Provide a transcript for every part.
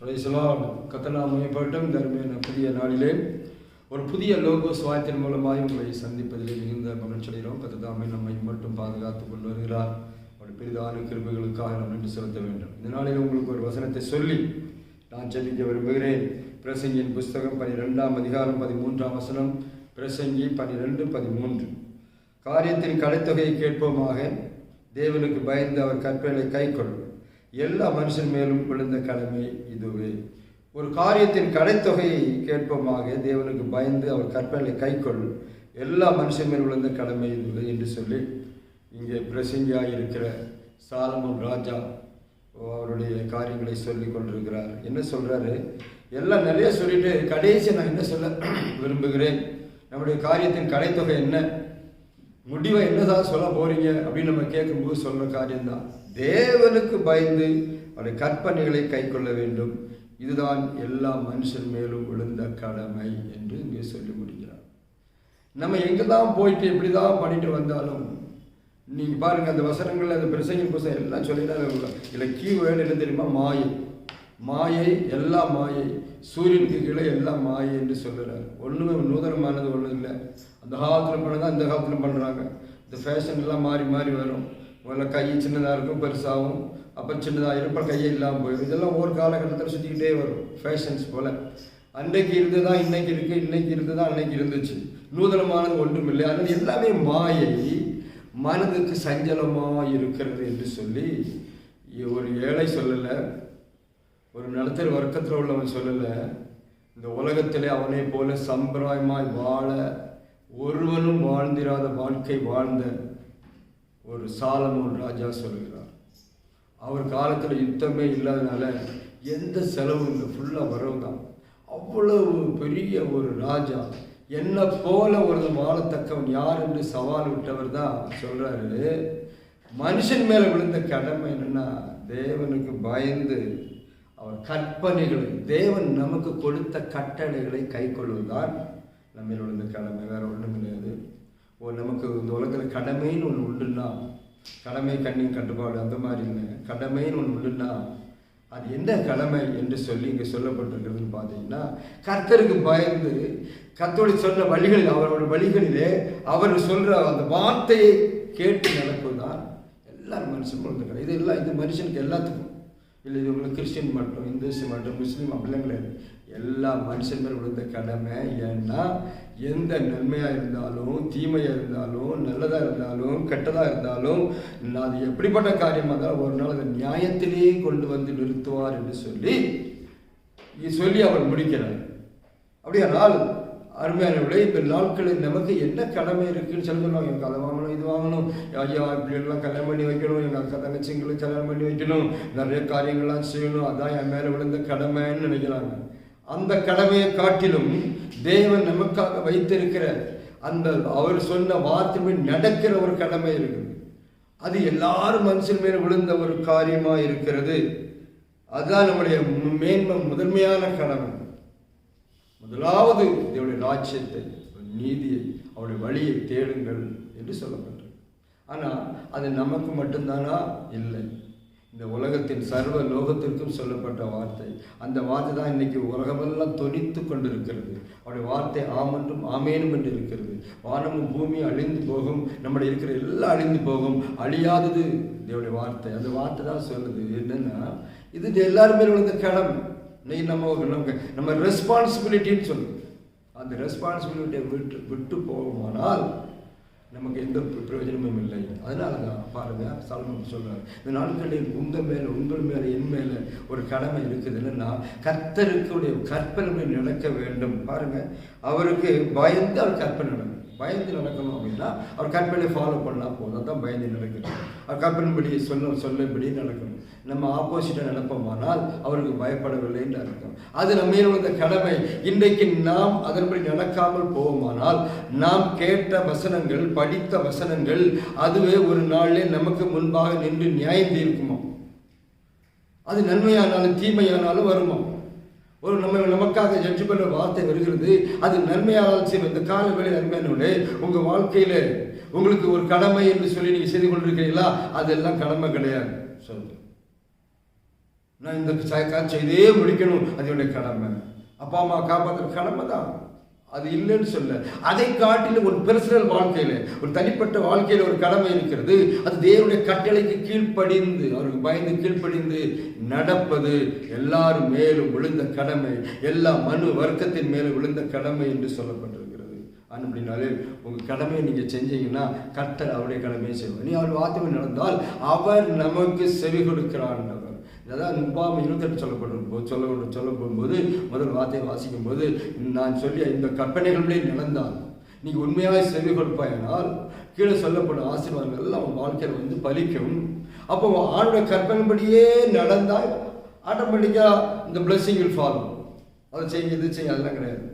பிரதேசலாம் பிரைசலால் கத்தனாமையப்பட்டும் தருமையான புதிய நாளிலே ஒரு புதிய லோகோ சுவாயத்தின் மூலமாக உங்களை சந்திப்பதிலே மிகுந்த மகிழ்ச்சியடைகிறோம் கத்ததாமை நம்மை மட்டும் பாதுகாத்து கொண்டு வருகிறார். அவருடைய பெரிதான கிருபைகளுக்காக நாம் நின்று செலுத்த வேண்டும். இந்த நாளில் உங்களுக்கு ஒரு வசனத்தை சொல்லி நான் ஜெபிக்க விரும்புகிறேன். பிரசங்கியின் புஸ்தகம் பனிரெண்டாம் அதிகாரம் பதிமூன்றாம் வசனம் பிரசங்கி பனிரெண்டு பதிமூன்று. காரியத்தின் கலைத்தொகையை கேட்போமாக. தேவனுக்கு பயந்து அவர் கற்பனை கைக்கொள் எல்லா மனுஷன் மேலும் விழுந்த கடமை இதுவே. ஒரு காரியத்தின் கடைத்தொகையை கேட்போமாக தேவனுக்கு பயந்து அவர் கற்பனை கைக்கொள். எல்லா மனுஷன் மேல் விழுந்த கடமை இதுவே என்று சொல்லி இங்கே பிரசங்கியாக இருக்கிற சாலமன் ராஜா அவருடைய காரியங்களை சொல்லி கொண்டிருக்கிறார். என்ன சொல்கிறாரு எல்லாம் நிறைய சொல்லிட்டு கடைசி நான் என்ன சொல்ல விரும்புகிறேன்? நம்முடைய காரியத்தின் கடைத்தொகை என்ன? முடிவை என்னதான் சொல்ல போறீங்க அப்படின்னு நம்ம கேட்கும்போது சொல்ற காரியம்தான். தேவனுக்கு பயந்து அவருடைய கற்பனைகளை கை கொள்ள வேண்டும். இதுதான் எல்லா மனுஷன் மேலும் விழுந்த கடமை என்று இங்கே சொல்லி முடிக்கிறார். நம்ம எங்கே தான் போயிட்டு எப்படி தான் பண்ணிட்டு வந்தாலும் நீங்கள் பாருங்கள் அந்த வசனங்கள் அந்த பிரசங்க புசம் எல்லாம் சொல்லிட்டாங்க இல்லை கீ வேர்டு என்ன தெரியுமா? மாயை. மாயை எல்லா மாயை. சூரியனுக்கு கீழே எல்லாம் மாயை என்று சொல்லுறாரு ஒன்றுமே நூதனமானது ஒன்றும் இல்லை அந்த காலத்தில் பண்ணதான் இந்த காலத்தில் பண்ணுறாங்க இந்த ஃபேஷன் எல்லாம் மாறி மாறி வரும். முதல்ல கை சின்னதாக இருக்கும் பெருசாகும். அப்போ சின்னதாக இருப்ப கையே இல்லாமல் போயிடும் இதெல்லாம் ஒரு காலகட்டத்தில் சுற்றிக்கிட்டே வரும் ஃபேஷன்ஸ் போல். அன்னைக்கு இருந்ததா இன்னைக்கு இருக்கு இன்னைக்கு இருந்ததா அன்னைக்கு இருந்துச்சு. நூதனமானது ஒன்றும் இல்லை அதனால் எல்லாமே மாயை மனதுக்கு சஞ்சலமாக இருக்கிறது என்று சொல்லி ஒரு ஏழை சொல்லலை ஒரு நிலத்தில் வர்க்கத்தில் உள்ளவன் சொல்லலை. இந்த உலகத்திலே அவனை போல சம்பிரதாயமாய் வாழ ஒருவனும் வாழ்ந்திராத வாழ்க்கை வாழ்ந்த ஒரு சாலமோன் ராஜா சொல்கிறார். அவர் காலத்தில் யுத்தமே இல்லாதனால எந்த செலவும் இல்லை ஃபுல்லாக வரவு தான் அவ்வளவு பெரிய ஒரு ராஜா. என்ன போல ஒரு வாழத்தக்கவன் யார் என்று சவால் விட்டவர் தான் சொல்கிறாரு மனுஷன் மேலே விழுந்த கடமை என்னென்னா தேவனுக்கு பயந்து அவர் கற்பனைகளை தேவன் நமக்கு கொடுத்த கட்டளைகளை கை கொள்வதுதான் நம்ம விழுந்த கடமை. வேற ஒன்றும் கிடையாது. ஓ நமக்கு இந்த உலகத்தில் கடமைன்னு ஒன்று உண்டுன்னா கடமை கண்ணின் கட்டுப்பாடு அந்த மாதிரி இல்லை. கடமைன்னு ஒன்று உண்டுன்னா அது என்ன கடமை என்று சொல்லி இங்கே சொல்லப்பட்டிருக்கிறதுன்னு பார்த்தீங்கன்னா கர்த்தருக்கு பயந்து கத்தோடு சொன்ன வழிகளில் அவரோட வழிகளிலே அவர் சொல்கிற அந்த வார்த்தையை கேட்டு நடப்பதுதான் எல்லாரும் மனுஷன் கொடுத்துருக்காரு இது எல்லாம் இது மனுஷனுக்கு எல்லாத்துக்கும் இல்லை இது உங்களுக்கு கிறிஸ்டின் மட்டும் இந்துஸ் மட்டும் முஸ்லீம் அப்படிலாம் கிடையாது. எல்லா மனுஷன் மேல் விழுந்த கடமை ஏன்னா எந்த நன்மையாக இருந்தாலும் தீமையாக இருந்தாலும் நல்லதாக இருந்தாலும் கெட்டதாக இருந்தாலும் அது எப்படிப்பட்ட காரியமாக இருந்தாலும் ஒரு நாள் அதை நியாயத்திலேயே கொண்டு வந்து நிறுத்துவார் என்று சொல்லி சொல்லி அவர் முடிக்கிறார் அப்படியானால் அருமையானவர்களே இப்போ நாட்களில் நமக்கு என்ன கடமை இருக்குன்னு சொல்லி சொல்லுவாங்க எனக்கு அதை வாங்கணும் இது வாங்கணும். ஐயா இப்படி எல்லாம் கல்யாணம் பண்ணி வைக்கணும். எங்கள் அக்கா தங்கச்சிங்களுக்கு கல்யாணம் பண்ணி வைக்கணும். நிறைய காரியங்கள்லாம் செய்யணும். அதான் என் மேலே விழுந்த கடமைன்னு நினைக்கிறாங்க. அந்த கடமையை காட்டிலும் தேவன் நமக்காக வைத்திருக்கிற அந்த அவர் சொன்ன வார்த்தை நடக்கிற ஒரு கடமை இருக்குது அது எல்லாரும் மனுஷன் மேல விழுந்த ஒரு காரியமாக இருக்கிறது. அதுதான் நம்முடைய மேன்மை முதன்மையான கடமை. முதலாவது தேவனுடைய ராஜ்யத்தை நீதியை அவருடைய வழியை தேடுங்கள் என்று சொல்லப்பட்டது ஆனால் அது நமக்கு மட்டும்தானா? இல்லை. இந்த உலகத்தின் சர்வ லோகத்திற்கும் சொல்லப்பட்ட வார்த்தை. அந்த வார்த்தை தான் இன்னைக்கு உலகமெல்லாம் தொனித்து கொண்டிருக்கிறது. அவருடைய வார்த்தை ஆமென்றும் ஆமேனும் என்று இருக்கிறது. வானமும் பூமியும் அழிந்து போகும். நம்முடைய இருக்கிற எல்லாம் அழிந்து போகும். அழியாதது இதோடைய வார்த்தை. அந்த வார்த்தை தான் சொல்லுது. என்னென்னா இது எல்லாருமே உள்ள கடமை நீ நம்ம நமக்கு நம்ம ரெஸ்பான்சிபிலிட்டின்னு சொல்லுது அந்த ரெஸ்பான்சிபிலிட்டியை விட்டு விட்டு போகுமானால் நமக்கு எந்த பிரயோஜனமும் இல்லை. அதனால தான் பாருங்க சாலமன் சொல்கிறார் இந்த நாட்களில் உங்கள் மேலே உங்கள் மேலே என் மேலே ஒரு கடமை இருக்குது என்னன்னா கர்த்தருக்குடைய கற்பனை நடக்க வேண்டும். பாருங்க அவருக்கு பயந்து அவர் கற்பனை நடக்கும். பயந்து நடக்கணும் அப்படின்னா அவர் கற்பனை ஃபாலோ பண்ணால் போதும். தான் பயந்து நடக்கணும் அவர் கற்பனைப்படி சொல்ல சொல்லபடி நடக்கணும். நம்ம ஆப்போசிட்டாக நடப்போமானால் அவருக்கு பயப்படவில்லைன்னு அர்த்தம். அது நம்ம உள்ள கடமை. இன்றைக்கு நாம் அதன்படி நடக்காமல் போவோமானால் நாம் கேட்ட வசனங்கள் படித்த வசனங்கள் அதுவே ஒரு நாளிலே நமக்கு முன்பாக நின்று நியாயம் தீர்க்குமா? அது நன்மையானாலும் தீமையானாலும் வருமா? ஒரு நம்ம நமக்காக ஜட்ஜ் பண்ண வார்த்தை வருகிறது. அது நன்மையானால் செய்யும். இந்த கால வேலை நன்மையானவர்களே உங்க வாழ்க்கையில உங்களுக்கு ஒரு கடமை என்று சொல்லி நீங்க செய்து கொண்டிருக்கிறீங்களா அதெல்லாம் கடமை கிடையாது. சொல்லுங்க. நான் இந்த காட்சி இதே முடிக்கணும். அது என்னுடைய கடமை. அப்பா அம்மா காப்பாற்றுற கடமை தான் அது இல்லைன்னு சொல்ல. அதை காட்டிலும் ஒரு பெர்சனல் வாழ்க்கையில் ஒரு தனிப்பட்ட வாழ்க்கையில் ஒரு கடமை இருக்கிறது. அது தேவனுடைய கட்டளைக்கு கீழ்ப்படிந்து அவருக்கு பயந்து கீழ்ப்படிந்து நடப்பது எல்லாரும் மேலும் விழுந்த கடமை. எல்லா மனு வர்க்கத்தின் மேலும் விழுந்த கடமை என்று சொல்லப்பட்டிருக்கிறது. அப்படின்னாலே உங்கள் கடமையை நீங்கள் செஞ்சீங்கன்னா கர்த்தர் அவருடைய கடமையை செய்வார். நீ அவர் வார்த்தை நடந்தால் அவர் நமக்கு செவி கொடுக்கிறான் அதான் முப்பாம் இருபத்தெட்டு சொல்லப்படும் போது சொல்ல சொல்ல போகும்போது முதல் வார்த்தையை வாசிக்கும் போது நான் சொல்லிய இந்த கற்பனைகளுடைய நடந்தால் நீ உண்மையாக செவி கொடுப்பாயினால் கீழே சொல்லப்படும் ஆசீர்வாதங்கள் எல்லாம் வாழ்க்கையில் வந்து பலிக்கும். அப்போ ஆண்டோட கற்பனைப்படியே நடந்தால் ஆட்டோமேட்டிக்காக இந்த blessing will ஃபாலோ அதை செய்ய இது செய்ய அதெல்லாம் கிடையாது.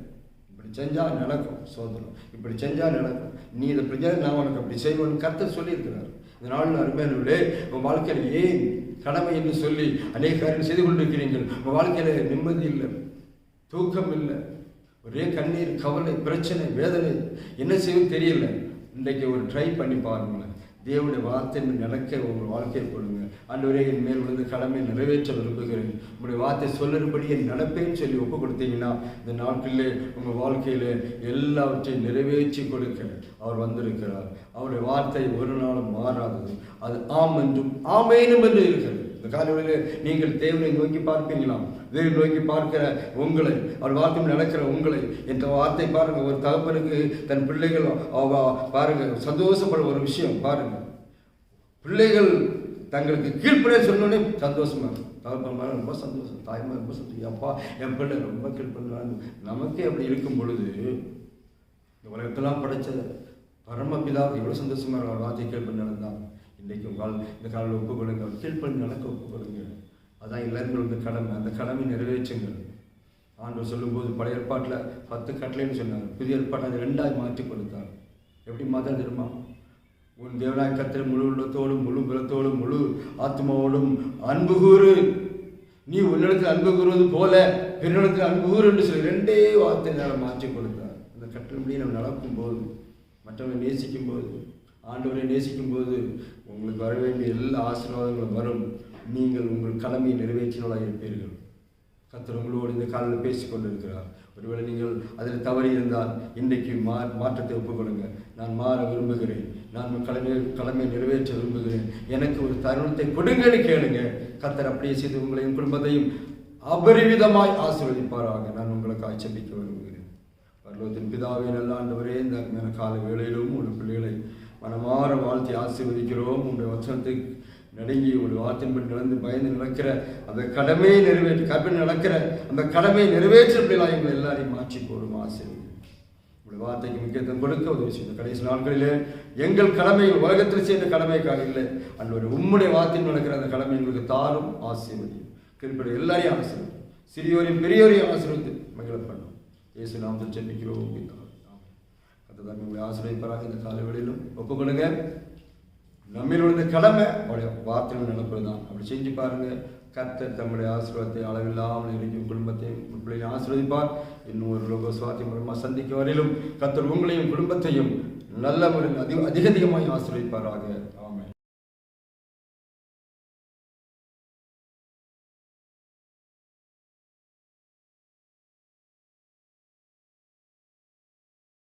இப்படி செஞ்சால் நடக்கும் சோதனம் இப்படி செஞ்சால் நடக்கும். நீ இதை பிரஜை நான் உனக்கு அப்படி செய்வோன்னு கருத்தை சொல்லியிருக்கிறார். இந்த நாள் அருமையானவர்களே உன் வாழ்க்கையில் ஏன் கடமை என்று சொல்லி அநேக காரியம் செய்து கொண்டிருக்கிறீர்கள்? உங்கள் வாழ்க்கையில் நிம்மதி இல்லை தூக்கம் இல்லை ஒரே கண்ணீர் கவலை பிரச்சனை வேதனை என்ன செய்யும் தெரியல. இன்றைக்கு ஒரு ட்ரை பண்ணி பாருங்களேன். தேவனுடைய வார்த்தை நடக்க உங்கள் வாழ்க்கையை கொடுங்க. ஆண்டவரே என் மேல் விழுந்த கடமை நிறைவேற்ற விரும்புகிறேன். உங்களுடைய வார்த்தை சொல்லும்படியே நடப்பேன்னு சொல்லி ஒப்பு கொடுத்தீங்கன்னா இந்த நாட்களிலே உங்கள் வாழ்க்கையில் எல்லாவற்றையும் நிறைவேற்றி கொடுக்க அவர் வந்திருக்கிறார். அவருடைய வார்த்தை ஒரு நாளும் மாறாதது. அது ஆம் என்றும் ஆமேனும் என்று இருக்கிறது. இந்த காலையிலே நீங்கள் தேவனை நோக்கி பார்ப்பீங்களாம் தேவனை நோக்கி பார்க்கிற உங்களை அவர் வார்த்தை நடக்கிற உங்களை என்ற வார்த்தை பாருங்க. ஒரு தகப்பனுக்கு தன் பிள்ளைகள் அவ பாருங்க சந்தோஷப்படும் ஒரு விஷயம் பாருங்க. பிள்ளைகள் தங்களுக்கு கீழ்ப்படிய சொன்னோடனே சந்தோஷமா தகப்பன் ரொம்ப சந்தோஷம் தாய்மா ரொம்ப சந்தோஷம். அப்பா என் பிள்ளை ரொம்ப கீழ்ப்படுறாங்க நமக்கே அப்படி இருக்கும் பொழுது இந்த உலகத்தெல்லாம் படைச்ச பரமபிதா எவ்வளோ சந்தோஷமா இருக்கும் அவர் வார்த்தை கீழ்ப்படி நடந்தான் இன்றைக்கு உங்கள் இந்த காலையில் ஒப்பு கொடுங்க கீழ்ப்படி நடக்க ஒப்பு அதான் எல்லாருமே வந்து கடமை. அந்த கடமை நிறைவேற்றுங்கள். ஆண்டவர் சொல்லும்போது பழைய ஏற்பாட்டில் பத்து கட்டளைன்னு சொன்னார். புதிய ஏற்பாட்டை அதை ரெண்டாக மாற்றி கொடுத்தார். எப்படி மாற்ற தெரியுமா? உன் தேவனாய் கத்திர முழு உள்ளத்தோடும் முழு புலத்தோடும் முழு ஆத்மாவோடும் அன்பு கூறு. நீ உன்னிடத்தில் அன்பு கூறுவது போல பிறனிடத்தில் அன்பு கூறு என்று சொல்லி ரெண்டே வார்த்தை நேரம் மாற்றி கொடுத்தார். அந்த கட்டளை நம்ம நடக்கும் போது மற்றவங்களை நேசிக்கும் போது ஆண்டவரை நேசிக்கும் போது உங்களுக்கு வர வேண்டிய எல்லா ஆசீர்வாதங்களும் வரும். நீங்கள் உங்கள் கடமையை நிறைவேற்றினவளாக இருப்பீர்கள். கர்த்தர் உங்களோடு இந்த காலையில் பேசிக் கொண்டிருக்கிறார் ஒருவேளை நீங்கள் அதில் தவறி இருந்தால் இன்றைக்கு மா மாற்றத்தை ஒப்புக்கொள்ளுங்க. நான் மாற விரும்புகிறேன். நான் கடமை கடமை நிறைவேற்ற விரும்புகிறேன். எனக்கு ஒரு தருணத்தை கொடுங்கன்னு கேளுங்க. கர்த்தர் அப்படியே செய்து உங்களையும் குடும்பத்தையும் அபரிவிதமாய் ஆசீர்வதிப்பாராக. நான் உங்களுக்கு ஆட்சேபிக்க விரும்புகிறேன். பரலோகத்தின் பிதாவே நல்ல ஆண்டவரே இந்த அருமையான கால வேளையிலும் உங்கள் பிள்ளைகளை மனமாற வாழ்த்தி ஆசீர்வதிக்கிறோம். உங்களுடைய வசனத்தை நடுங்கி ஒரு வார்த்தையின்படி நடந்து பயந்து நடக்கிற அந்த கடமையை நிறைவேற்ற கடமை நடக்கிற அந்த கடமையை நிறைவேற்ற பிள்ளைகளாக எங்களை எல்லாரையும் மாற்றி போடும் ஆசீர்வதி. உங்களுடைய வார்த்தைக்கு முக்கியத்துவம் கொடுக்க உதவி செய்த கடைசி நாட்களிலே எங்கள் கடமை உலகத்தில் செய்த கடமைக்காக இல்லை. அந்த ஒரு உம்முடைய வார்த்தையில் நடக்கிற அந்த கடமை எங்களுக்கு தாரும் ஆசீர்வதியும் கீழ்ப்படி எல்லாரையும் ஆசீர்வதி. சிறியோரையும் பெரியோரையும் ஆசீர்வதி. மகிழப்படும் பண்ணும் இயேசு நாமத்தில் ஜெபிக்கிறோம் அதுதான் உங்களை ஆசிரியப்பராக இந்த காலவெளியிலும் ஒப்புக்கொடுங்க நம்மில் உள்ள கடமை அவருடைய வார்த்தைகள் நினைப்பது தான் அப்படி செஞ்சு பாருங்க. கர்த்தர் தம்முடைய ஆசீர்வாதத்தை அளவில்லாமல் இருக்கும் குடும்பத்தையும் பிள்ளைகளையும் ஆசீர்வதிப்பார். இன்னும் ஒரு லோக சுவாத்தியம் மூலமாக சந்திக்கும் வரையிலும் கர்த்தர் உங்களையும் குடும்பத்தையும் நல்ல முறையில் அதிக அதிக அதிகமாக ஆசீர்வதிப்பாராக.